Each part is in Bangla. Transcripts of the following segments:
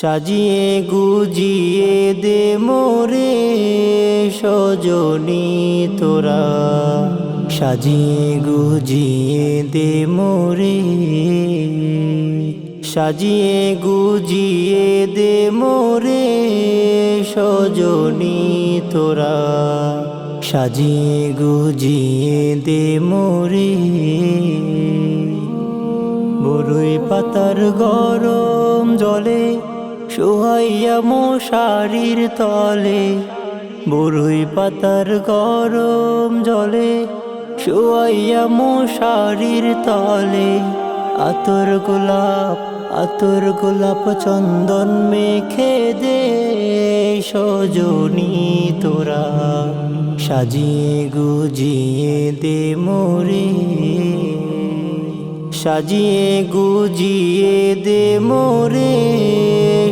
সাজিয়ে গুজিয়ে দে মোরে সজনি তোরা। সাজিয়ে গুজিয়ে দে মোরে, সাজিয়ে গুজিয়ে দে মোরে সজনি তোরা। সাজিয়ে গুজিয়ে দে মোরে, বরুই পাতার গরম জলে সোহাইয়া মশারির তলে, বরুই পাতার গরম জলে সোয়াইয়া মশারির তলে, আতর গোলাপ আতর গোলাপ চন্দন মেখে দে সজনি তোরা, সাজিয়ে গুজিয়ে দে মোরে, সাজিয়ে গুজিয়ে দে মোরে।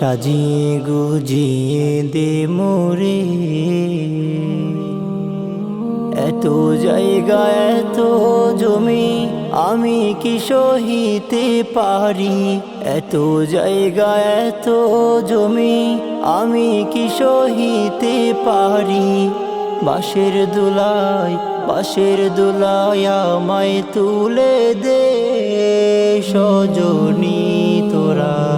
সাজিয়ে গুজিয়ে দে মোরে। এত জায়গা, এত জমি আমি কি সহিতে পারি? এত জায়গা, এত জমি আমি কি সহিতে পারি? বাঁশের দুলাই বাঁশের দোলায় আমায় তুলে দে সজনি তোরা।